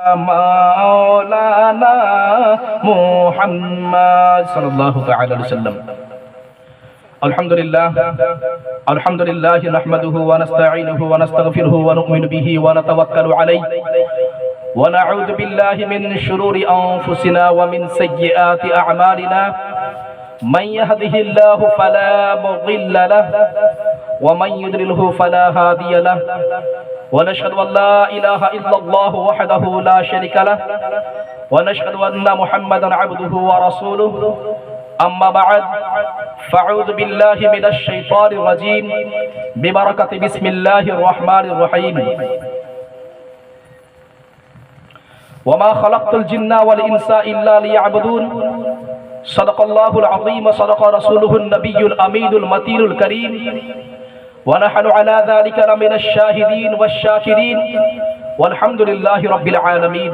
مولانا محمد صلى الله تعالى عليه وسلم الحمد لله الحمد لله نحمده ونستعينه ونستغفره ونؤمن به ونتوكل عليه ونعوذ بالله من شرور أنفسنا ومن سيئات أعمالنا من يهده الله فلا مضل له ومن يدلله فلا هادي له ونشهد أن لا إله إلا الله وحده لا شريك له ونشهد أن محمدا عبده ورسوله أما بعد فأعوذ بالله من الشيطان الرجيم ببركة بسم الله الرحمن الرحيم وما خلقت الجن والإنس إلا ليعبدون صدق الله العظيم صدق رسوله النبي الأمين المتين الكريم ونحن على ذلك لمن الشاهدين والشاكرين. والحمد لله رب العالمين.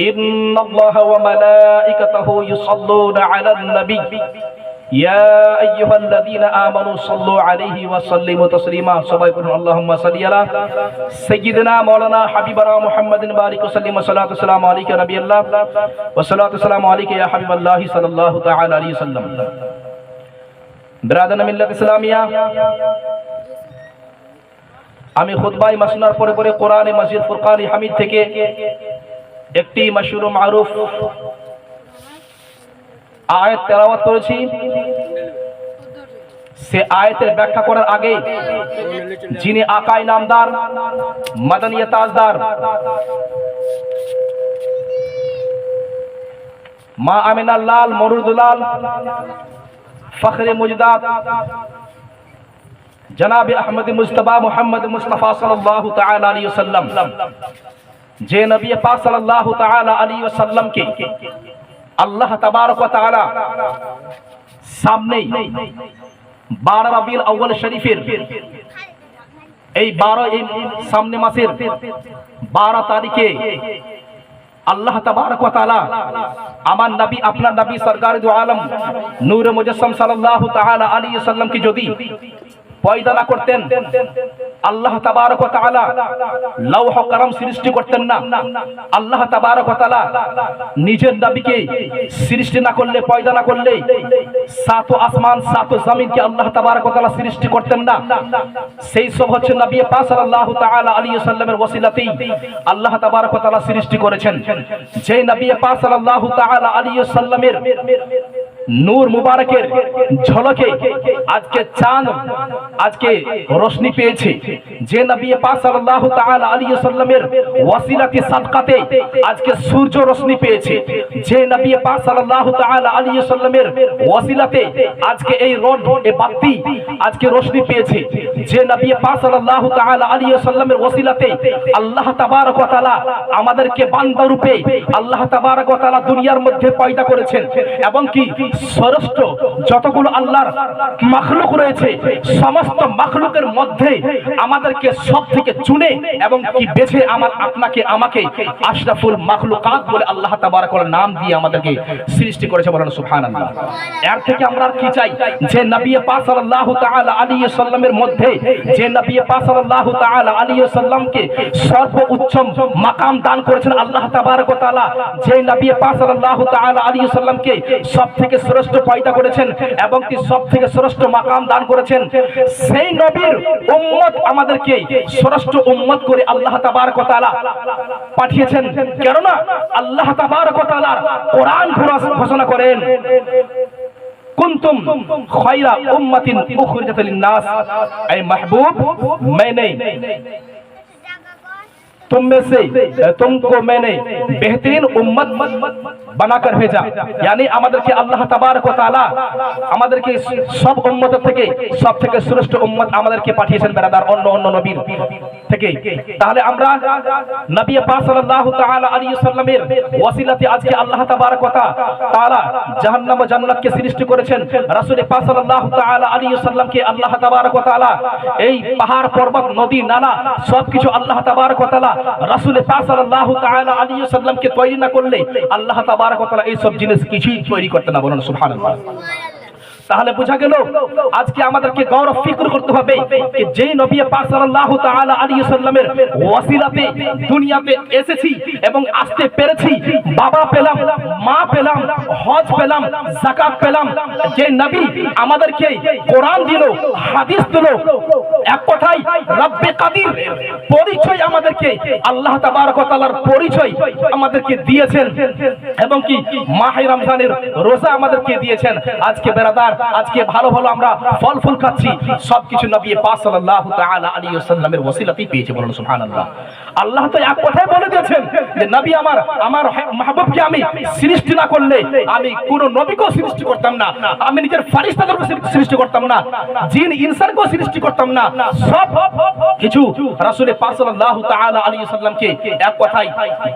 إن الله وملائكته يصلون على النبي. يا أيها الذين آمنوا صلوا عليه وسلموا تسليما. سبحان اللهم صل على سيدنا مولانا حبيبنا محمد بارك وسلم. والصلاة والسلام عليك نبي الله. والصلاة والسلام عليك يا حبيب الله صلى الله تعالى عليه وسلم. ব্রাদান মিল্লাত ইসলামিয়া। আমি খুতবাই মাসনার পরে পরে কোরআনে মসজিদ ফুরকান হামিদ থেকে একটি মশহুর মারুফ আয়াত তেলাওয়াত করেছি। সে আয়াতের ব্যাখ্যা করার আগে যিনি আকাই নামদার, মাদানিয়া তাজদার, মা আমিনা লাল মরুদুলাল ফখরে মুজদাদ। জনাব আহমদ মুস্তফা মোহাম্মদ মুস্তফা সাল্লাল্লাহু তাআলা আলাইহি ওয়াসাল্লাম। যে নবী পাক সাল্লাল্লাহু তাআলা আলাইহি ওয়াসাল্লাম কে আল্লাহ তাবারক ওয়া তাআলা সামনে 12 রবিউল আউয়াল শরীফের এই 12 এই সামনে মাসের 12 তারিখে আল্লাহ তাবারক আমার নবী, আপনার নবী সরকার আলম, নূর মুজাসসাম সাল্লাল্লাহু তাআলা আলাইহি ওয়াসাল্লাম কি যদি পয়দা না করতেন। আল্লাহ তাবারক তাআলা লৌহ কলম সৃষ্টি করতেন না। আল্লাহ তাবারক তাআলা নিজের নবীকে সৃষ্টি না করলে পয়দা না করলে সাত আসমান, সাত জমিনকে আল্লাহ তাবারক তাআলা সৃষ্টি করতেন না। সেই সব হচ্ছে নবী পাক সাল্লাল্লাহু তাআলা আলাইহি ওয়াসাল্লামের ওসিলাতেই আল্লাহ তাবারক তাআলা সৃষ্টি করেছেন। যে নবী পাক সাল্লাল্লাহু তাআলা আলাইহি ওয়াসাল্লামের নূর মুবারকের ঝলকে আজকে চাঁদ, আজকে রোশনি পেয়েছে। যে নবী পাক সাল্লাল্লাহু তাআলা আলাইহি সাল্লামের ওয়াসিলাতে সাদকাতে আজকে সূর্য রোশনি পেয়েছে। যে নবী পাক সাল্লাল্লাহু তাআলা আলাইহি ওয়াসাল্লামের ওয়াসিলাতে আজকে এই রোড এ বাতি আজকে রোশনি পেয়েছে। যে নবী পাক সাল্লাল্লাহু তাআলা আলাইহি ওয়াসাল্লামের ওয়াসিলাতে আল্লাহ তাবারক ওয়া তাআলা আমাদেরকে বান্দা রূপে আল্লাহ তাবারক ওয়া তাআলা দুনিয়ার মধ্যে পয়দা করেছেন। এবং কি ষষ্ঠ যতগুলো আল্লাহর মাখলুক রয়েছে, সমস্ত মাখলুকের মধ্যে আমাদেরকে সব থেকে চুনে এবং কি বেছে আমার আপনাকে, আমাকে আশরাফুল মাখলুকাত বলে আল্লাহ তাবারক ওয়া নাম দিয়ে আমাদেরকে সৃষ্টি করেছে বলেন সুবহানাল্লাহ। এর থেকে আমরা কি চাই? যে নবী পাক সাল্লাল্লাহু তাআলা আলাইহি সাল্লামের মধ্যে, যে নবী পাক সাল্লাল্লাহু তাআলা আলাইহি সাল্লামকে সর্বোচ্চ মাকাম দান করেছেন আল্লাহ তাবারক ওয়া তাআলা, যে নবী পাক সাল্লাল্লাহু তাআলা আলাইহি সাল্লামকে সব থেকে শ্রেষ্ঠ পয়দা করেছেন এবং কি সব থেকে শ্রেষ্ঠ মাকাম দান করেছেন সেই নবীর উম্মত আমাদেরকে শ্রেষ্ঠ উম্মত করে আল্লাহ তাবারক ওয়া তাআলা পাঠিয়েছেন কেননা আল্লাহ তাবারক ওয়া তাআলা কোরআন ঘোষণা করেন कुंतुम खैरा उम्मतिन उखरिजत लिन्नास ऐ महबूब मैंने तुम में से तुमको मैंने बेहतरीन उम्मत বানাকর ভেজা यानी আমাদেরকে আল্লাহ তাবারক ওয়া তাআলা আমাদেরকে সব উম্মত থেকে সব থেকে শ্রেষ্ঠ উম্মত আমাদেরকে পাঠিয়েছেন বেরাদার অন্য অন্য নবীর থেকে। তাহলে আমরা নবী পাক সাল্লাল্লাহু তাআলা আলাইহি সাল্লামের ওয়াসিলাতে আজকে আল্লাহ তাবারক ওয়া তাআলা জাহান্নাম ও জান্নাতকে সৃষ্টি করেছেন। রাসূল পাক সাল্লাল্লাহু তাআলা আলাইহি সাল্লামকে আল্লাহ তাবারক ওয়া তাআলা এই পাহাড় পর্বত নদী নালা সবকিছু আল্লাহ তাবারক ওয়া তাআলা রাসূল পাক সাল্লাল্লাহু তাআলা আলাইহি সাল্লামকে তৈরি না করলে আল্লাহ তাবারক ওয়া তাআলা এই সব জিনিস কিছুই তৈরি করতে না বলুন সুবহানাল্লাহ। তাহলে বোঝা গেল আজকে আমাদেরকে গৌরব ফিক্র করতে হবে যে নবী পাক সাল্লাল্লাহু সাল্লামের ওয়াসিলাতে দুনিয়াতে এসেছি এবং আসতে পেরেছি, বাবা পেলাম, মা পেলাম, হজ পেলাম, যাকাত পেলাম, যে নবী আমাদেরকে কোরআন দিল, হাদিস দিল, এক কথায় রব্বে কাদির পরিচয় আমাদেরকে, আল্লাহ তাবারক ওয়া তাআলার পরিচয় আমাদেরকে দিয়েছেন এবং কি মাহে রমজানের রোজা আমাদেরকে দিয়েছেন। আজকে বেরাদার আজকে ভালো ভালো আমরা ফল ফুল খাচ্ছি, সবকিছু নবী পাক সাল্লাল্লাহু তাআলা আলাইহি ওয়াসাল্লামের ওসিলাতেই পেয়েছে বলুন সুবহানাল্লাহ। আল্লাহ তো এক কথাই বলে দিয়েছেন যে, নবী আমার আমার মাহবুবকে আমি সৃষ্টি না করলে আমি কোন নবীকেও সৃষ্টি করতাম না, আমি নিজের ফারিস্তাদেরও সৃষ্টি করতাম না, জিন ইনসানকেও সৃষ্টি করতাম না। সব কিছু রাসূল পাক সাল্লাল্লাহু তাআলা আলাইহি ওয়াসাল্লামকে এক কথাই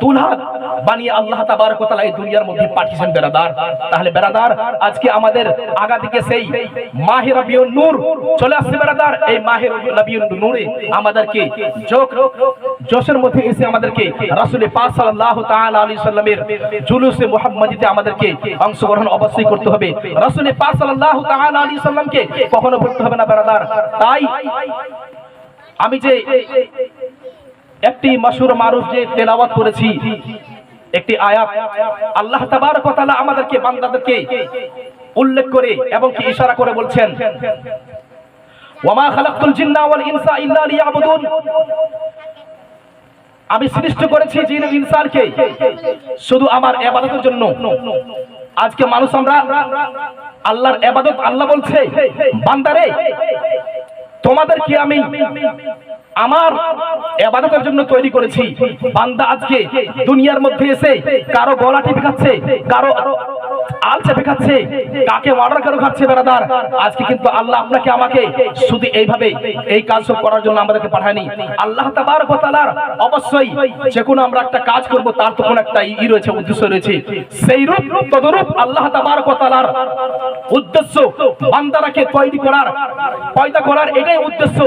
দুলহা বানিয়ে আল্লাহ তাবারক ওয়া তাআলা এই দুনিয়ার মধ্যে পাঠিয়েছেন বেরাদার তাহলে বেরাদার আজকে আমাদের আগা দিকে সেই মাহে নূর চলে আসছে বেরাদার এই মাহে নূরে আমাদেরকে জোশের মধ্যে এসে আমাদেরকে রাসূল পাক জুলুসে মুহাম্মাদিতে আমাদেরকে অংশগ্রহণ অবশ্যই করতে হবে। রাসূল পাক কখনো ভুলতে হবে না বেরাদার তাই আমি যে একটি মাসুর মারুফ যে তেলাওয়াত করেছি, একটি আয়াত, আল্লাহ ওয়া তাআলা আমাদেরকে বান্দাদেরকে উল্লেখ করে এবং কি ইশারা করে বলছেন? ওয়ামা খালাকতুল জিন্না ওয়াল ইনসা ইল্লা লিয়াবুদুন। আমি সৃষ্টি করেছি জিন ইনসানকে শুধু আমার ইবাদতের জন্য। আজকে মানুষ আমরা আল্লাহর ইবাদত আল্লাহ বলছে, বান্দারে, তোমাদেরকে আমি আমার এবাদতের জন্য তৈরি করেছি। বান্দা আজকে দুনিয়ার মধ্যে এসে কারও গলা টিপে খাচ্ছে, কারও আল চেপে কাকে মার্ডার কারও খাচ্ছে বেড়াদার, আজকে কিন্তু আল্লাহ আপনাকে আমাকে শুধু এইভাবে এই কাজ সব করার জন্য আমাদেরকে পাঠায়নি। আল্লাহ তাবার কথালার অবশ্যই যে কোনো আমরা একটা কাজ করব, তার একটা ই রয়েছে, উদ্দেশ্য রয়েছে। সেই রূপ, তদরূপ আল্লাহ তাবার কথালার উদ্দেশ্য বান্দারাকে করার, পয়দা করার এটাই উদ্দেশ্য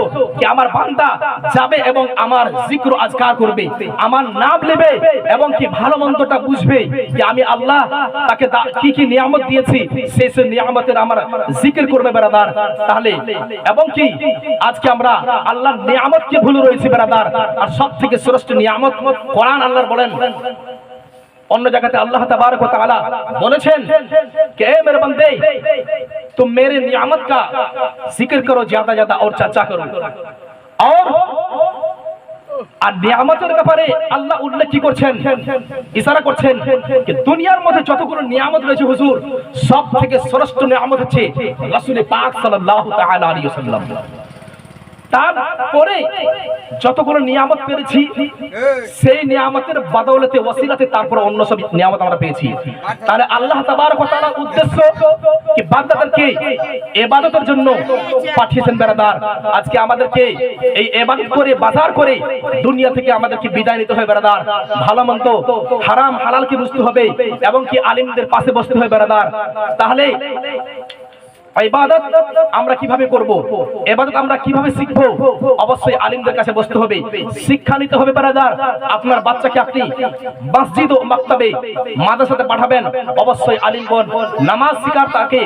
আমার বান্দা যাবে এবং আমার জিক্র আজকার করবে, আমার নাম নেবে এবং কি ভালো মন্দটা বুঝবে যে আমি আল্লাহ তাকে কি কি নিয়ামত দিয়েছি সেই সেই নিয়ামতের আমার জিকির করবে বেড়াদার তাহলে এবং কি আজকে আমরা আল্লাহর নিয়ামতকে ভুলে রয়েছি বেড়াদার আর সব থেকে শ্রেষ্ঠ নিয়ামত কোরআন আল্লাহর বলেন অন্য জায়গাতে আল্লাহ तबारक व तआला বলেছেন कि ए मेरे बंदे तुम मेरे नियामत का जिक्र करो ज्यादा ज्यादा और चर्चा करो और আর নিয়ামতের ব্যাপারে আল্লাহ উল্লেখ কি করছেন? ইশারা করছেন দুনিয়ার মধ্যে যতগুলো নিয়ামত রয়েছে হুজুর সব থেকে শ্রেষ্ঠ নিয়ামত হচ্ছে পাক তারপরে যতগুলো নিয়ামত পেয়েছি, সেই নিয়ামতের বদৌলতে ওসিলাতে তারপরে অন্য সব নিয়ামত আমরা পেয়েছি। তাহলে আল্লাহ ওয়া তাআলা উদ্দেশ্য কি বান্দাদেরকে ইবাদতের জন্য পাঠিয়েছেন বেরাদার? আজকে আমাদেরকে এই ইবাদত করে, বাজার করে দুনিয়া থেকে আমাদেরকে বিদায় নিতে হয় বেরাদার। ভালো মন্দ হারাম, হালালকে বুঝতে হবে এবং কি আলিমদের পাশে বসতে হয় বেরাদার। তাহলে ইবাদত আমরা কীভাবে করব? ইবাদত আমরা কীভাবে শিখব? অবশ্যই আলিমদের কাছে বসতে হবে। শিক্ষা নিতে হবে, ব্রাদার। আপনার বাচ্চাকে আপনি মসজিদ ও মাক্তাবে, মাদ্রাসাতে পাঠাবেন। অবশ্যই আলিমগণ নামাজ শিকার তাকে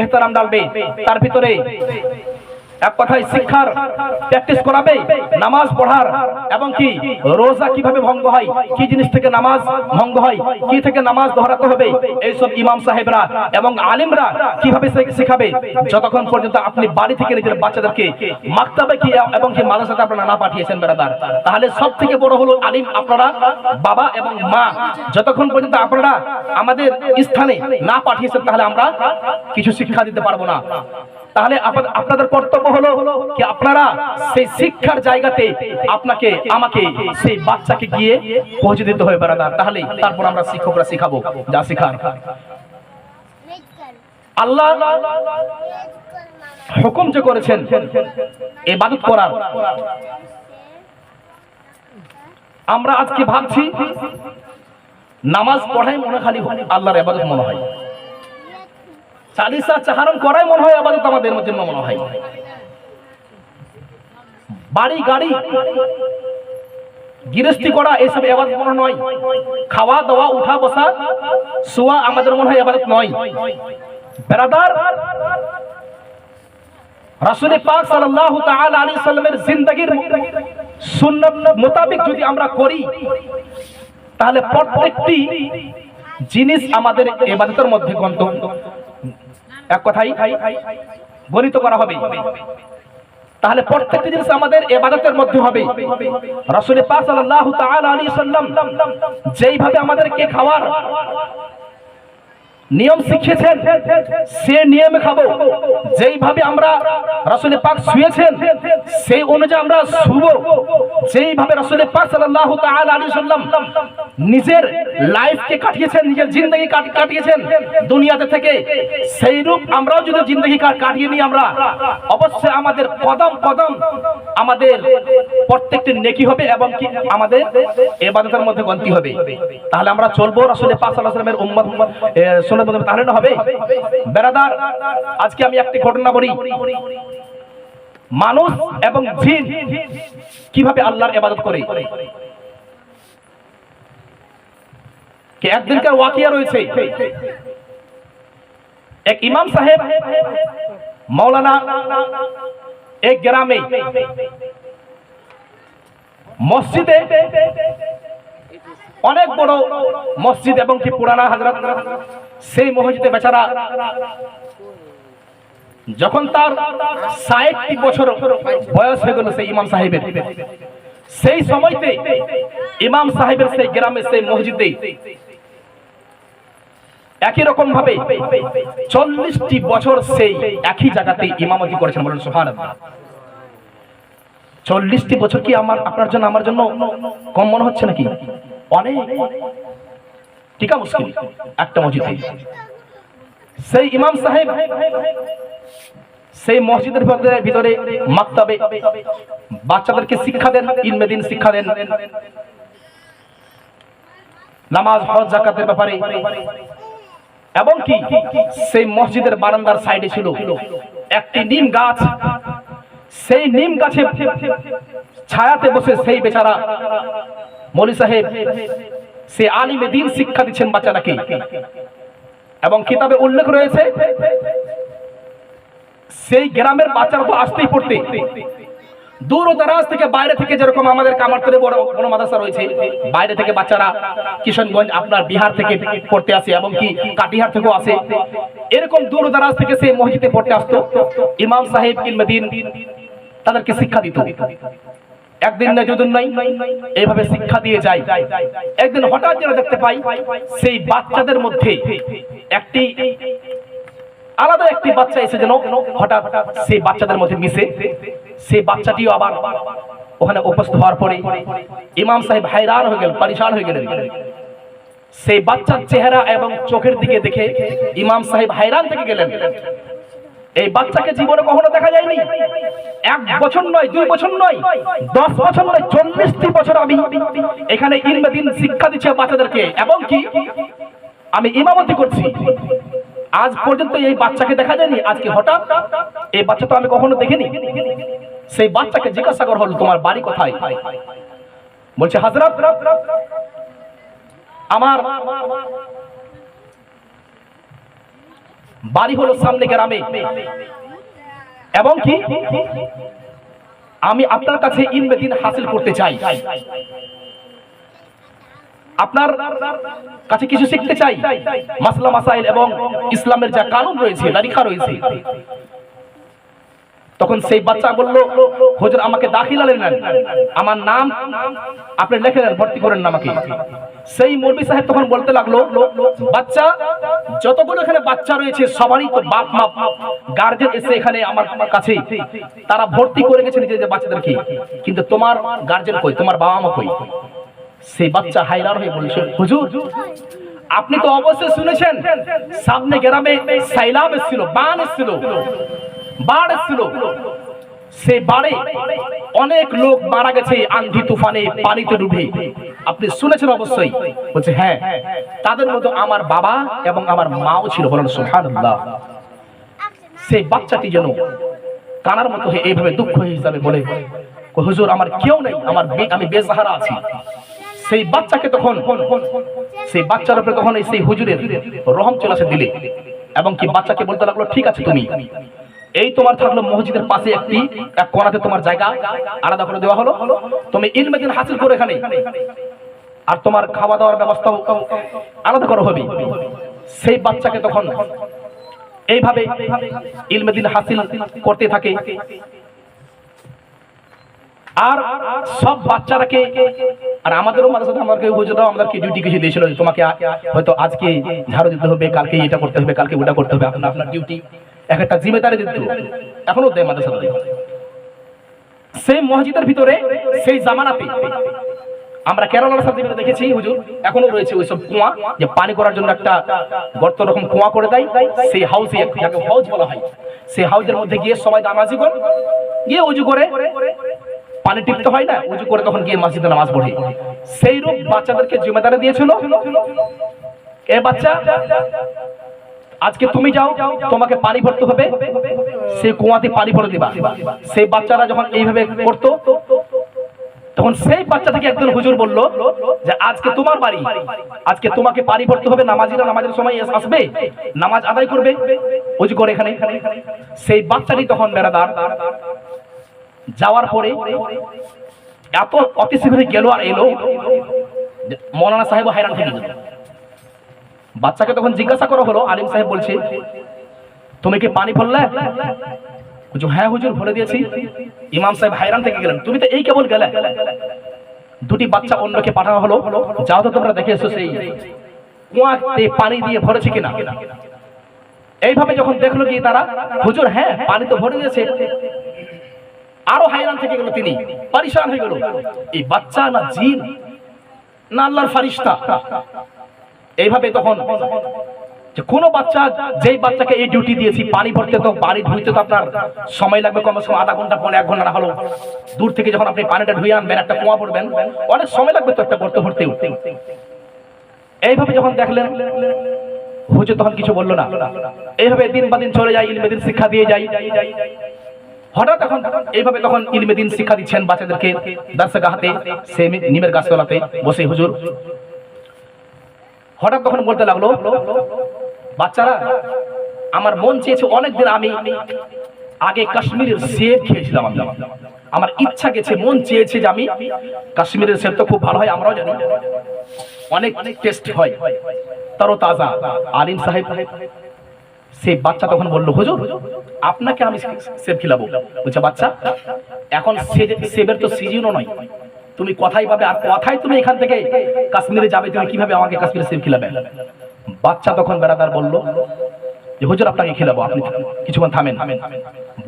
এহতারাম ডালবে। তার ভিতরে এক কথায় শিক্ষার প্র্যাকটিস করাবে, নামাজ পড়ার, এবং কি, রোজা কীভাবে ভঙ্গ হয়, কি জিনিস থেকে নামাজ ভঙ্গ হয়, কি থেকে নামাজ ধরাতে হবে, এইসব ইমাম সাহেবরা এবং আলিমরা কীভাবে শেখাবে, যতক্ষণ পর্যন্ত আপনি বাড়ি থেকে নিজের বাচ্চাদেরকে মাকতাবে কি, এবং কি মাদ্রাসাতে আপনারা না পাঠিয়েছেন বেড়াদার তাহলে সব থেকে বড় হলো আলিম আপনারা, বাবা এবং মা, যতক্ষণ পর্যন্ত আপনারা আমাদের স্থানে না পাঠিয়েছেন তাহলে আমরা কিছু শিক্ষা দিতে পারব না। তাহলে আপনাদের কর্তব্য হলো কি আপনারা সেই শিক্ষার জায়গাতে আপনাকে, আমাকে সেই বাচ্চাকে গিয়ে পৌঁছে দিতে হবে বেড়াদার তাহলে তারপর আমরা শিক্ষকরা শিখাবো। যা শিখার আল্লাহ হুকুম যে করেছেন এবাদত করার। আমরা আজকে ভাবছি, নামাজ পড়াই মনে খালি আল্লাহর এবাদত মনে হয়। চালিসা চাহারণ করাই মনে হয় আবাদত আমাদের জন্য মনে হয়। বাড়ি, গাড়ি, গৃহস্থী করা মনে নয় খাওয়া, দাওয়া, উঠা, বসা, শোয়া আমাদের মনে হয় নয়। রাসূল পাক তাআলা আলাইহি সাল্লামের জিন্দেগীর মোতাবেক যদি আমরা করি, তাহলে প্রত্যেকটি জিনিস আমাদের ইবাদতের মধ্যে গন্ত এক কথাই গণিত করা হবে। তাহলে প্রত্যেকটি জিনিস আমাদের এবাদতের মধ্যে হবে। রসুল পাক সাল্লাল্লাহু তাআলা আলাইহি সাল্লাম যেইভাবে আমাদেরকে খাওয়ার নিয়ম শিখিয়েছেন, সে নিয়মে খাব। যেইভাবে আমরা রাসূল পাক শুয়েছেন, সেই অনুযায়ী আমরা শুব। যেইভাবে রাসূল পাক সাল্লাল্লাহু তাআলা নিজের লাইফকে কাটিয়েছেন, নিজের জিন্দগি কাটিয়েছেন দুনিয়াতে থেকে, সেই রূপ আমরাও যদি জিন্দগি কাট- কাটিয়ে নিই আমরা, অবশ্যই আমাদের কদম কদম আমাদের প্রত্যেকটি নেকি হবে এবং কি আমাদের এবাদতের মধ্যে গন্তি হবে। তাহলে আমরা চলবো রাসূল পাক সাল্লাল্লাহু আলাইহি সাল্লামের উম্মত এ, সুন্নাত তাহলে হবে? বেরাদার আজকে আমি একটি ঘটনা বলি। মানুষ এবং জিন কীভাবে আল্লাহর ইবাদত করে? কি একদিনকার ওয়াকিয়া রয়েছে? এক ইমাম সাহেব মৌলানা এক গ্রামে মসজিদে অনেক বড় মসজিদ এবং কি পুরানা হাজরত? সেই মসজিদে বেচারা যখন তার ষাটটি বছর বয়স হয়ে গেল সেই ইমাম সাহেবের, সেই সময়তে ইমাম সাহেবের সেই গ্রামে সেই মসজিদে একই রকম ভাবে চল্লিশটি বছর সেই একই জায়গাতে ইমামতি করেছেন বলেন সোহান চল্লিশটি বছর কি আমার, আপনার জন্য, আমার জন্য কম মনে হচ্ছে নাকি? অনেক। টিকা একটা মসজিদে সেই ইমাম সাহেব, সেই মসজিদের ভিতরে মাকতাবে। বাচ্চাদেরকে শিক্ষা দেন, ইলমে দিন শিক্ষা দেন। নামাজ, হজ জাকাতের ব্যাপারে। এবং কি সেই মসজিদের বারান্দার সাইডে ছিল একটি নিম গাছ। সেই নিম গাছে ছায়াতে বসে সেই বেচারা মলি সাহেব সে আলিমে দিন শিক্ষা দিচ্ছেন বাচ্চাটাকে এবং কিতাবে উল্লেখ রয়েছে, সেই গ্রামের বাচ্চারা তো আসতেই পড়তে। দূর ও দারাজ থেকে বাইরে থেকে যেরকম আমাদের কামারতলে বড় বড় মাদ্রাসা রয়েছে, বাইরে থেকে বাচ্চারা কিশনগঞ্জ আপনার বিহার থেকে পড়তে আসে এবং কি কাটিহার থেকেও আসে। এরকম দূর ও দারাজ থেকে সেই মসজিদে পড়তে আসতো। ইমাম সাহেব ইলমেদিন তাদেরকে শিক্ষা দিত। একদিন না যদিন নাই, এইভাবে শিক্ষা দিয়ে যায়। একদিন হঠাৎ যেন দেখতে পাই, সেই বাচ্চাদের মধ্যে একটি আলাদা একটি বাচ্চা এসে যেন হঠাৎ সেই বাচ্চাদের মধ্যে মিশে। সেই বাচ্চাটিও আবার ওখানে উপস্থিত হওয়ার পরে ইমাম সাহেব হায়রান হয়ে গেলেন, পরিশান হয়ে গেলেন। সেই বাচ্চার চেহারা এবং চোখের দিকে দেখে ইমাম সাহেব হায়রান থেকে গেলেন। এই বাচ্চাকে জীবনে কখনো দেখা যায়নি। এক বছর নয়, দুই বছর নয়, দশ বছর নয়, চল্লিশটি বছর আমি এখানে ইলমে দিন শিক্ষা দিচ্ছি বাচ্চাদেরকে। এবং কি? আমি ইমামতি করছি। আজ পর্যন্ত এই বাচ্চাকে দেখা যায়নি, আজকে হঠাৎ এই বাচ্চা তো আমি কখনো দেখিনি। সেই বাচ্চাকে জিজ্ঞাসা করা হলো, তোমার বাড়ি কোথায়? বলছে, হাজরত, আমার বাড়ি হলো সামনে গ্রামে। এবং কি? আমি আপনার কাছে ইনবেদিন দিন হাসিল করতে চাই। আপনার কাছে কিছু শিখতে চাই? মাসলা মাসাইল এবং ইসলামের যা কানুন রয়েছে তারিখা রয়েছে। তখন সেই বাচ্চা বলল, হুজুর, আমাকে দাখিলা নেন। আমার নাম আপনি লিখে নেন, ভর্তি করেন না আমাকে। সেই মৌলবী সাহেব তখন বলতে লাগল, বাচ্চা, যতগুলো এখানে বাচ্চা রয়েছে, সবারই তো বাপ, মা গার্জেন এসে এখানে আমার আমার কাছে। তারা ভর্তি করে গেছে নিজেদের বাচ্চাদেরকে। কিন্তু তোমার গার্জেন কই? তোমার বাবা মা কই? সেই বাচ্চা হাইরান হয়ে বলছে হুজুর, আপনি তো অবশ্যই শুনেছেন, সামনে গ্রামে সাইলাব এসেছিল, বান এসেছিল। বাড় এসেছিল সে বাড়ে অনেক লোক মারা গেছে আন্ধি তুফানে পানিতে ডুবে। আপনি শুনেছেন অবশ্যই। বলছে হ্যাঁ তাদের মধ্যে আমার বাবা এবং আমার মাও ছিল বলেন, সুবহানাল্লাহ। সেই বাচ্চাটি যেন কানার মতো এইভাবে দুঃখ হিসাবে বলে হুজুর, আমার কেউ নেই, আমার আমি বেসাহারা আছি। সেই বাচ্চাকে তখন, সেই বাচ্চার উপরে তখন সেই হুজুরের রহম চলে আসে দিলে। এবং কি বাচ্চাকে বলতে লাগল, ঠিক আছে তুমি এই তোমার থাকল মসজিদের পাশে একটি, এক কোণাতে তোমার জায়গা। আলাদা করে দেওয়া হলো। তুমি ইলমেদিন হাসিল করে এখানে। আর তোমার খাওয়া দাওয়ার ব্যবস্থাও আলাদা করা হবে। সেই বাচ্চাকে তখন এইভাবে ইলমেদিন হাসিল করতে থাকে। আর সব বাচ্চারাকে, আর আমাদেরও মাঝে সাথে আমাদেরকে হুজুরাও আমাদেরকে ডিউটি কিছু দিয়েছিল তোমাকে হয়তো আজকে ঝাড়ু দিতে হবে, কালকে এটা করতে হবে, কালকে ওটা করতে হবে আপনার আপনার ডিউটি এক একটা জিম্মেদারি দিত। এখনও দেয় সাথে সেই মসজিদের ভিতরে সেই জামানাতে আমরা কেরালার সাথে দেখেছি, হুজুর, এখনও রয়েছে ওইসব কুয়া যে পানি করার জন্য একটা গর্ত রকম কুয়া করে দেয়। সেই হাউসে যাকে হাউস বলা হয়। সেই হাউসের মধ্যে গিয়ে সবাই নামাজি কর। গিয়ে উজু করে। পানি টিপতে হয় না, উজু করে তখন গিয়ে মসজিদে নামাজ পড়ে। সেই রূপ বাচ্চাদেরকে জিম্মেদারি দিয়েছিল। এ বাচ্চা আজকে তুমি যাও, তোমাকে পানি ভরতে হবে। সেই কুয়াতে পানি ভরে দিবা। সেই বাচ্চারা যখন এইভাবে করতো, তখন সেই বাচ্চা থেকে একজন হুজুর বলল যে, আজকে তোমার বাড়ি। আজকে তোমাকে পানি ভরতে হবে। নামাজিরা নামাজের সময় আসবে। নামাজ আদায় করবে। উজু করে এখানে। সেই বাচ্চাটি তখন বেড়াদার। যাওয়ার পরে এত অতি শীঘ্রই গেল আর এলো মৌলানা সাহেব হায়রান থেকে গেল। বাচ্চাকে তখন জিজ্ঞাসা করা হলো, আলিম সাহেব বলছে, তুমি কি পানি হুজুর হ্যাঁ হুজুর ভরে দিয়েছি। ইমাম সাহেব হায়রান থেকে গেলেন, তুমি তো এই কেবল গেলে? দুটি বাচ্চা অন্যকে পাঠানো হলো, যাও তো তোমরা দেখে এসো সেই কুয়াতে পানি দিয়ে ভরেছে কিনা? এইভাবে যখন দেখল কি তারা, হুজুর হ্যাঁ পানি তো ভরে দিয়েছে। আরও হায়রান থেকে গেল তিনি, পারিশান হয়ে গেল, এই বাচ্চা না জিন, না আল্লাহর ফারিস্তা? এইভাবে তখন কোনো বাচ্চা, যেই বাচ্চাকে এই ডিউটি দিয়েছি, পানি ভরতে তো পানি ধুইতে তো আপনার সময় লাগবে কম সময় আধা ঘণ্টা পরে এক ঘণ্টা না হলো দূর থেকে যখন আপনি পানিটা ধুয়ে আনবেন, একটা কুয়া পড়বেন, অনেক সময় লাগবে তো একটা গর্ত ভরতেও এইভাবে যখন দেখলেন, হুজুর তখন কিছু বলল না। এইভাবে দিন বা দিন চলে যায়, ইলমে দিন শিক্ষা দিয়ে যাই হঠাৎ এখন এইভাবে তখন ইলমে দিন শিক্ষা দিচ্ছেন বাচ্চাদেরকে দার্সে গাহাতে সে নিমের গাছতলাতে বসে হুজুর। হঠাৎ তখন বলতে লাগল, বাচ্চারা, আমার মন চেয়েছে অনেকদিন আমি আগে কাশ্মীরের সেব খেয়েছিলাম আমি। আমার ইচ্ছা গেছে, মন চেয়েছে যে আমি কাশ্মীরের সেব তো খুব ভালো হয়, আমরাও জানি। অনেক টেস্ট হয় তারও তাজা আলিম সাহেব সেই বাচ্চা তখন বলল, হুজুর, আপনাকে আমি সেব খিলাবো। বলছে, বাচ্চা, এখন সে- সেবের তো সিজনও নয়। তুমি কথাই পাবে আর কথাই তুমি এখান থেকে কাশ্মীরে যাবে, তুমি কীভাবে আমাকে কাশ্মীরে সেব খিলাবে? বাচ্চা তখন বেড়াদার বলল যে হুজুর, আপনাকে খিলাবো, আপনি কিছুক্ষণ থামেন।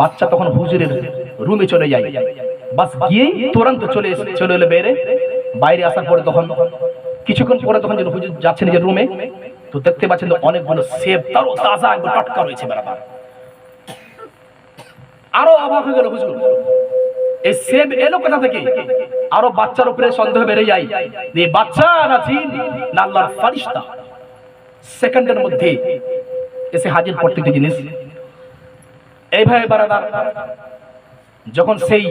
বাচ্চা তখন হুজুরের রুমে চলে যায়। বাস গিয়েই তুরন্ত চলে চলে এলো বেড়ে বাইরে আসার পরে তখন, কিছুক্ষণ পরে তখন যে হুজুর যাচ্ছে নিজের রুমে তো দেখতে পাচ্ছেন যে অনেকগুলো সেব তারও তাজা একদম টাটকা রয়েছে বেড়াদার। আরও অবাক হয়ে গেল হুজুর। এই সেব এলো কোথা থেকে? আরও বাচ্চার উপরে সন্দেহ বেড়ে যায়। বাচ্চা না জিন, না আল্লাহর ফারিস্তা। সেকেন্ডের মধ্যে এসে হাজির প্রত্যেকটি জিনিস। এইভাবে বারাদার, যখন সেই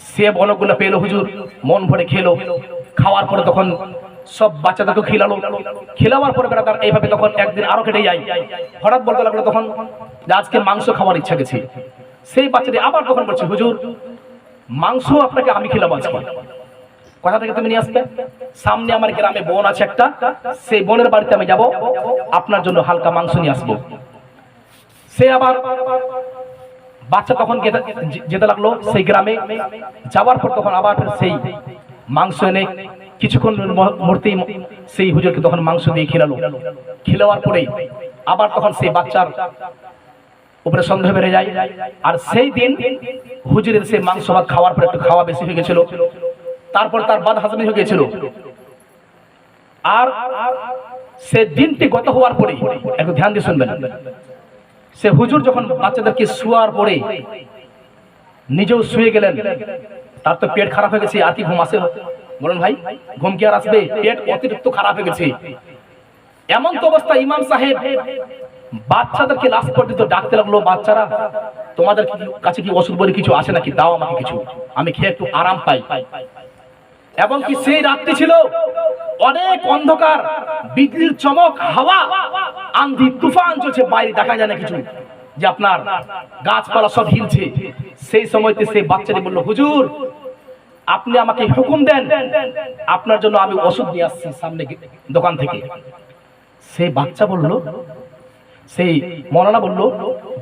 সেব অনেকগুলো পেল হুজুর, মন ভরে খেলো। খাওয়ার পরে তখন সব বাচ্চাদেরকে খেলালো। খেলাবার পরে বেড়াদার এইভাবে তখন একদিন আরও কেটে যায়। হঠাৎ বলতে লাগল তখন যে আজকে মাংস খাওয়ার ইচ্ছা গেছে। সেই বাচ্চাটি আবার তখন বলছে, হুজুর, মাংস আপনাকে আমি খিলাবো আজকে। কোথা থেকে তুমি নিয়ে আসবে? সামনে আমার গ্রামে বোন আছে একটা, সেই বোনের বাড়িতে আমি যাব, আপনার জন্য হালকা মাংস নিয়ে আসব। সে আবার বাচ্চা তখন যেতে- যেতে লাগল সেই গ্রামে। যাওয়ার পর তখন আবার সেই মাংস এনে কিছুক্ষণ মূর্তি সেই হুজুরকে তখন মাংস দিয়ে খেলালো। খিলাওয়ার পরে আবার তখন সেই বাচ্চার উপরে সন্দেহ বেড়ে যায়। আর সেই দিন হুজুরের সেই মাংস ভাত খাওয়ার পর একটু খাওয়া বেশি হয়ে গেছিল। তারপর তার বাদ হাজমি হয়ে গেছিল আর সে দিনটি গত হওয়ার পরে, একটু ধ্যান দিয়ে শুনবেন। সে হুজুর যখন বাচ্চাদেরকে শুয়ার পরে নিজেও শুয়ে গেলেন, তার তো পেট খারাপ হয়ে গেছে আর কি ঘুম আসে। বলুন ভাই, ঘুম কি আর আসবে? পেট অতিরিক্ত খারাপ হয়ে গেছে। এমন তো অবস্থা ইমাম সাহেব। বাচ্চাদেরকে লাস্ট পর্যন্ত ডাকতে লাগল, বাচ্চারা, তোমাদের কাছে কি ওষুধ বলে কিছু আছে নাকি? দাও আমাকে কিছু। আমি খেয়ে একটু আরাম পাই। এবং কি সেই রাত্রি ছিল, অনেক অন্ধকার, বিদ্যুৎ চমক, হাওয়া আন্ধি তুফান চলছে, বাইরে দেখা যায় না কিছু। যে আপনার গাছপালা সব হিলছে। সেই সময়তে সেই বাচ্চাটি বলল, হুজুর, আপনি আমাকে হুকুম দেন, আপনার জন্য আমি ওষুধ নিয়ে আসছি সামনে দোকান থেকে। সেই বাচ্চা বলল সেই মৌলানা বলল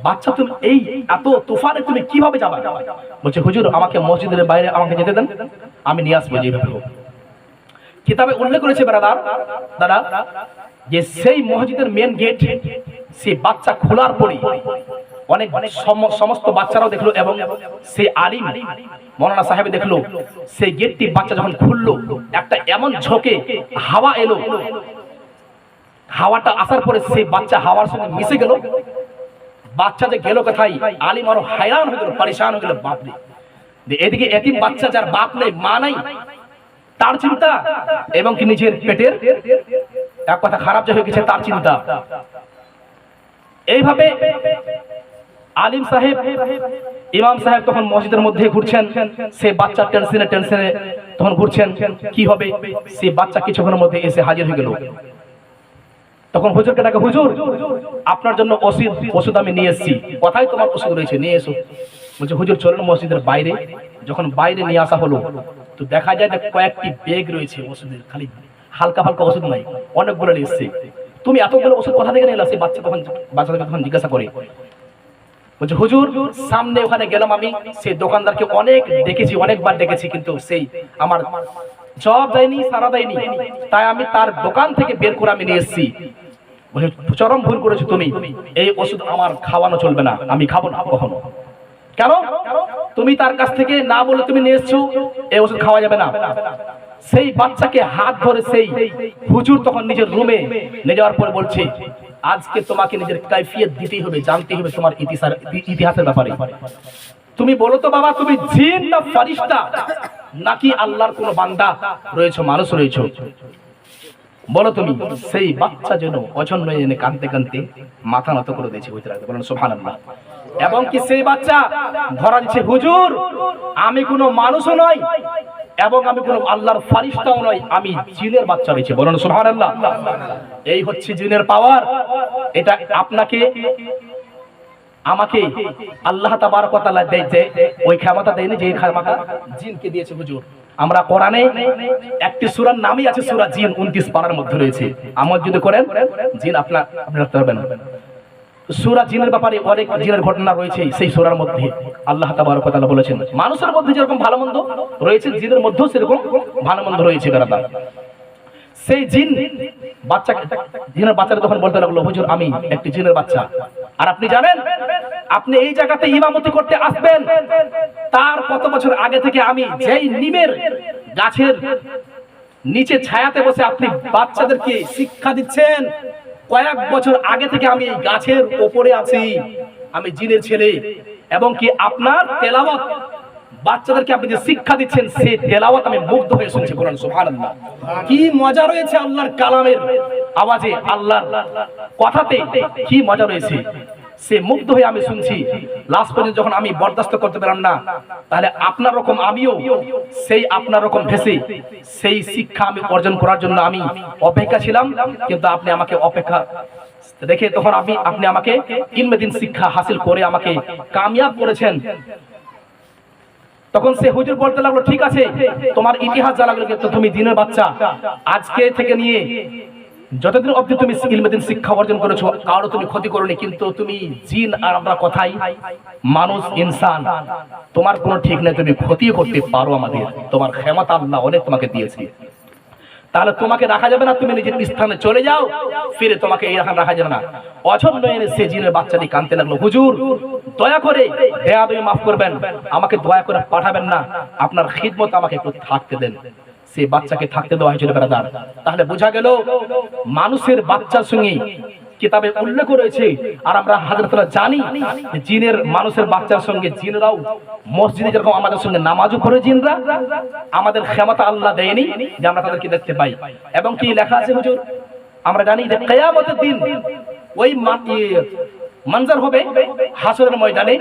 বাচ্চা তুমি এই এত তুফানে তুমি কীভাবে যাবে? বলছে, হুজুর, আমাকে মসজিদের বাইরে আমাকে যেতে দেন, আমি নিয়ে আসব যেভাবে কিতাবে উল্লেখ করেছে বেড়াদার দাদা, যে সেই মসজিদের মেন গেট সেই বাচ্চা খোলার পরে অনেক সম- সমস্ত বাচ্চারাও দেখল এবং সেই আলিম মৌলানা সাহেব দেখল, সেই গেটটি বাচ্চা যখন খুললো, একটা এমন ঝোঁকে হাওয়া এলো হাওয়াটা আসার পরে সেই বাচ্চা হাওয়ার সঙ্গে মিশে গেল। বাচ্চা যে গেল কোথায়? আলিম আরও হায়রান হয়ে গেল, পরেশান হয়ে গেল বাপরে যে এদিকে এতিম বাচ্চা যার বাপ নেই, মা নাই, তার চিন্তা এবং কি নিজের পেটের? এক কথা খারাপ যে হয়ে গেছে, তার চিন্তা। এইভাবে আলিম সাহেব, ইমাম সাহেব তখন মসজিদের মধ্যে ঘুরছেন। সে বাচ্চা টেনশনে টেনশনে তখন ঘুরছেন, কি হবে? সে বাচ্চা কিছুক্ষণের মধ্যে এসে হাজির হয়ে গেল। তখন হুজুরকে ডাকে, হুজুর, আপনার জন্য ওষুধ ওষুধ আমি নিয়ে এসেছি। কোথায় তোমার ওষুধ রয়েছে? নিয়ে এসো। বলছে, হুজুর, চলুন মসজিদের বাইরে। যখন বাইরে নিয়ে আসা হলো, তো দেখা যায় যে কয়েকটি বেগ রয়েছে ওষুধের, খালি হালকা হালকা ওষুধ নাই, অনেকগুলো নিয়ে এসছে। তুমি এতগুলো ওষুধ কোথা থেকে নিয়ে সে বাচ্চা তখন বাচ্চাদেরকে তখন জিজ্ঞাসা করে। বলছে, হুজুর, সামনে ওখানে গেলাম আমি, সেই দোকানদারকে অনেক দেখেছি, অনেকবার দেখেছি, কিন্তু সেই আমার জবাব দেয়নি সারা দেয়নি। তাই আমি তার দোকান থেকে বের করে আমি নিয়ে এসেছি। চরম ভুল করেছ তুমি। এই ওষুধ আমার খাওয়ানো চলবে না। আমি খাব না কখনো। কেন? তুমি তার কাছ থেকে না বলে তুমি নিয়ে এসছো, এই ওষুধ খাওয়া যাবে না। সেই বাচ্চাকে হাত ধরে সেই হুজুর তখন নিজের রুমে নিয়ে যাওয়ার পরে বলছে, আজকে তোমাকে নিজের কাইফিয়ত দিতেই হবে জানতে হবে তোমার ইতিহাস, ইতিহাসের ব্যাপারে। তুমি বলো তো বাবা, তুমি জিন না ফারিস্তা? নাকি আল্লাহর কোনো বান্দা রয়েছে, মানুষ রয়েছে? বলো তুমি, সেই বাচ্চা যেন অজন্য এনে কানতে কানতে মাথা নত করে দিয়েছে বুঝতে রাখতে বলেন সোহান এবং কি সেই বাচ্চা? ধরা দিচ্ছে হুজুর, আমি কোনো মানুষও নয় এবং আমি কোনো আল্লাহর ফারিস্তাও নয় আমি জিনের বাচ্চা রয়েছে। বলেন সোহান আল্লাহ এই হচ্ছে জিনের পাওয়ার এটা আপনাকে, আমাকে আল্লাহ তাবার কথা দেয় যে, ওই ক্ষমতা দেয়নি যে ক্ষমতা জিনকে দিয়েছে, হুজুর। আমরা কোরআনে একটি সূরার নামই আছে সুরা জিন 29 পারার মধ্যে রয়েছে। আমল যদি করেন, জিন আপনার আপনি রাখতে পারবেন। সূরা জিনের ব্যাপারে অনেক জিনের ঘটনা রয়েছে সেই সুরার মধ্যে। আল্লাহ তাবারক তাআলা বলেছেন, মানুষের মধ্যে যেরকম ভালো মন্দ রয়েছে, জিনের মধ্যেও সেরকম ভালো মন্দ রয়েছে বেরাদার। সেই জিন বাচ্চাকে, জিনের বাচ্চাটা তখন বলতে লাগল, হুজুর, আমি একটি জিনের বাচ্চা। আর আপনি জানেন আপনি এই জায়গাতে ইমামতি করতে আসবেন। তার কত বছর আগে থেকে আমি যেই নিমের গাছের নিচে ছায়াতে বসে আপনি বাচ্চাদেরকে শিক্ষা দিচ্ছেন, কয়েক বছর আগে থেকে আমি এই গাছের ওপরে আছি। আমি জিনের ছেলে, এবং কি আপনার তেলাওয়াত, বাচ্চাদেরকে আপনি যে শিক্ষা দিচ্ছেন, সে তেলাওয়াত আমি মুগ্ধ হয়ে শুনছি। কোরআন সুবহানাল্লাহ। কি মজা রয়েছে আল্লাহর কালামের আওয়াজে, আল্লাহর কথাতে কি মজা রয়েছে? সে মুগ্ধ হয়ে আমি শুনছি। লাস্ট পর্যন্ত যখন আমি বরদাস্ত করতে পারলাম না, তাহলে আপনার রকম আমিও, সেই আপনার রকম ভেসে, সেই শিক্ষা আমি অর্জন করার জন্য আমি অপেক্ষা ছিলাম, কিন্তু আপনি আমাকে অপেক্ষা দেখে তখন আপনি আপনি আমাকে ইলমেদিন শিক্ষা হাসিল করে আমাকে কামিয়াব করেছেন। তখন সে হুজুর বলতে লাগল, ঠিক আছে, তোমার ইতিহাস জানা গেল তুমি দিনের বাচ্চা। আজকে থেকে নিয়ে যতদিন অবধি তুমি ইলমেদিন শিক্ষা অর্জন করেছ, কারও তুমি ক্ষতি করোনি, কিন্তু তুমি জিন আর আমরা কথাই, মানুষ, ইনসান, তোমার কোনো ঠিক নেই, তুমি ক্ষতি করতে পারো আমাদের। তোমার ক্ষমতা আল্লাহ অনেক তোমাকে দিয়েছে। তাহলে তোমাকে রাখা যাবে না, তুমি নিজের স্থানে চলে যাও, ফিরে তোমাকে এই রাখা রাখা যাবে না। অছন্দ এনে সে জিনের বাচ্চাটি কানতে লাগল, হুজুর, দয়া করে দেয়া তুমি মাফ করবেন, আমাকে দয়া করে পাঠাবেন না, আপনার খিদমত আমাকে একটু থাকতে দেন। সে বাচ্চাকে থাকতে দেওয়া হয়েছিল বেড়াদার। তাহলে বোঝা গেল মানুষের বাচ্চার সঙ্গে কিতাবে উল্লেখ রয়েছে। আর আমরা হাজরতরা জানি জিনের মানুষের বাচ্চার সঙ্গে জিনরাও মসজিদে যেরকম আমাদের সঙ্গে নামাজও করে জিনরা, আমাদের ক্ষমতা আল্লাহ দেয়নি যে আমরা তাদেরকে দেখতে পাই। এবং কি লেখা আছে হুজুর? আমরা জানি যে কেয়ামতের দিন ওই মা- মঞ্জার হবে হাসরের ময়দানে।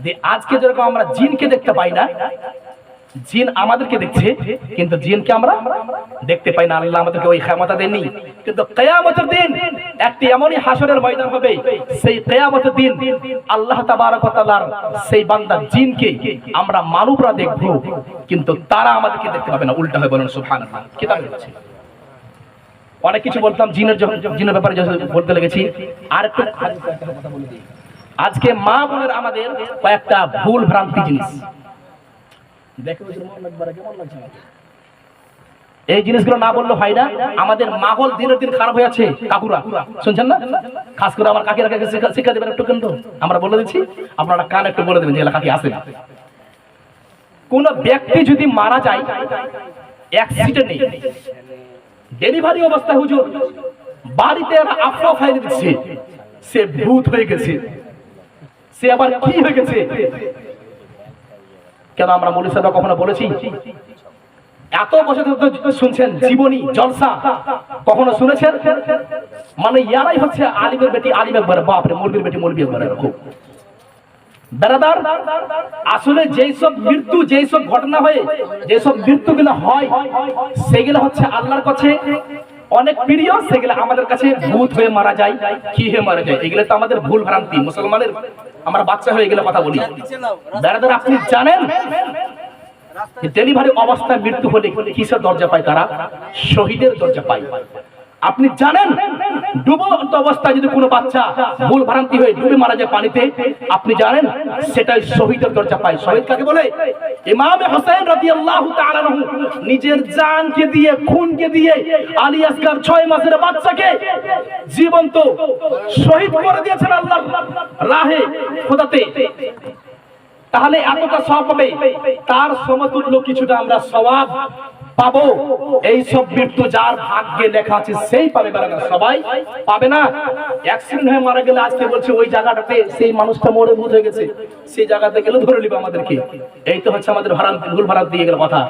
যে আজকে যেরকম আমরা জিনকে দেখতে পাই না জিন আমাদেরকে দেখছে, কিন্তু জিনকে আমরা দেখতে পাই না। আল্লাহ আমাদেরকে ওই ক্ষমতা দেননি। কিন্তু কেয়ামতের দিন একটি এমনই হাসরের ময়দান হবে, সেই কেয়ামতের দিন আল্লাহ তাবারক ওয়া তাআলার সেই বান্দা জিনকে আমরা মানবরা দেখব, কিন্তু তারা আমাদেরকে দেখতে পাবে না। উল্টা হয়ে বলেন কিতাবে আছে অনেক কিছু বলতাম, জিনের জিনের ব্যাপারে বলতে লেগেছি। আর একটু। আজকে মা বোনের আমাদের কয়েকটা ভুল ভ্রান্তি জিনিস। এই জিনিসগুলো না বললে হয় না। আমাদের মাহল দিনের দিন খারাপ হয়ে আছে, কাকুরা। শুনছেন না? খাস করে আমার কাকিরা কাকে শিক্ষা- দেবেন একটু কিন্তু। আমরা বলে দিচ্ছি, আপনারা কান একটু বলে দেবেন যে কাকি আসে কোন ব্যক্তি যদি মারা যায় অ্যাক্সিডেন্ট ডেলিভারি অবস্থায় হুজুর, বাড়িতে আফরা ফাইলে দিচ্ছে। সে ভূত হয়ে গেছে। সে আবার কি হয়ে গেছে? কেন আমরা মৌলী সাহেব কখনো বলেছি? এত বছর শুনছেন জীবনী, জলসা, কখনো শুনেছেন? মানে ইয়ারাই হচ্ছে আলিমের বেটি, আলিম একবার, বাপরে মুরগির বেটি মুরগি একবার, এরকম। আসলে যেই সব মৃত্যু, যেই সব ঘটনা হয়ে যেসব মৃত্যুগুলো হয় সেগুলো হচ্ছে আল্লাহর কাছে অনেক প্রিয়, সেগুলো আমাদের কাছে ভূত হয়ে মারা যায়, কি হয়ে মারা যায়, এগুলো তো আমাদের ভুল ভ্রান্তি। মুসলমানের আমার বাচ্চা হয়ে গেলে কথা বলি। দাদা আপনি জানেন ডেলিভারি অবস্থায় মৃত্যু হলে কিসের দরজা পায় তারা? শহীদের দরজা পায়। আপনি জানেন, ডুবন্ত অবস্থায় যদি কোনো বাচ্চা ভুল ভ্রান্তি হয়ে ডুবে মারা যায় পানিতে, আপনি জানেন সেটাই শহীদের দরজা পায়। শহীদ কাকে বলে? ইমাম হোসেন রাদিয়াল্লাহু তাআলা নিজের জানকে দিয়ে, খুনকে দিয়ে আলী আসগার ছয় মাসের বাচ্চাকে জীবন্ত শহীদ করে দিয়েছেন আল্লাহর রাহে, খোদাতে। তাহলে এতটা সব হবে, তার সমতুল্য কিছুটা আমরা সবাব পাবো। এই সব মৃত্যু যার ভাগ্যে লেখা আছে, সেই পাবে বেড়ানো সবাই পাবে না? অ্যাক্সিডেন্ট হয়ে মারা গেলে আজকে বলছে, ওই জায়গাটাতে সেই মানুষটা মরে হয়ে গেছে। সেই জায়গাতে গেলে ধরে নিবে আমাদেরকে। এই তো হচ্ছে আমাদের ভাড়ান্তি ভুল ভাড়া দিয়ে গেল কথা।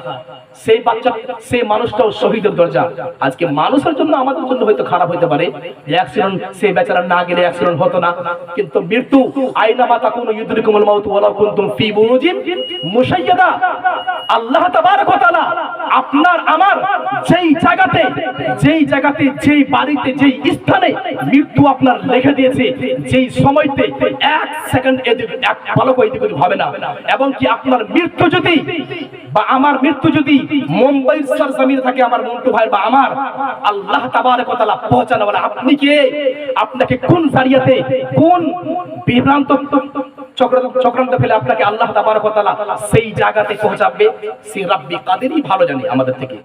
সেই বাচ্চা, সেই মানুষটাও শহীদের দরজা। আজকে মানুষের জন্য আমাদের জন্য হয়তো খারাপ হতে পারে। অ্যাক্সিডেন্ট সেই বেচারা না গেলে অ্যাক্সিডেন্ট হতো না। কিন্তু মৃত্যু, আইনা মাতা কোন ইউদ্রিকুমুল মাউত ওয়ালাউ কুনতুম ফি বুরুজিন মুশাইয়াদা। আল্লাহ তাবারক ওয়া তাআলা আপনার, আমার যেই জায়গাতে যেই জায়গাতে, যেই বাড়িতে, যেই স্থানে মৃত্যু আপনার লিখে দিয়েছে, যেই সময়তে এক সেকেন্ড এদিক, এক পলক এদিক হবে না। এবং কি আপনার মৃত্যু যদি, বা আমার মৃত্যু যদি মুম্বাইয়ের সরজমিনে থাকে আমার মন্টু ভাই বা আমার, আল্লাহ তাবারক ওয়া তাআলা পৌঁছানো আপনি কে? আপনাকে কোন জারিয়াতে, কোন বিভ্রান্ত চক্রান্ত ফেলে আপনাকে আল্লাহ তাবারক কথা সেই জায়গাতে পৌঁছাবে সে রাব্বি কাদেরই ভালো জানে আমাদের থেকে।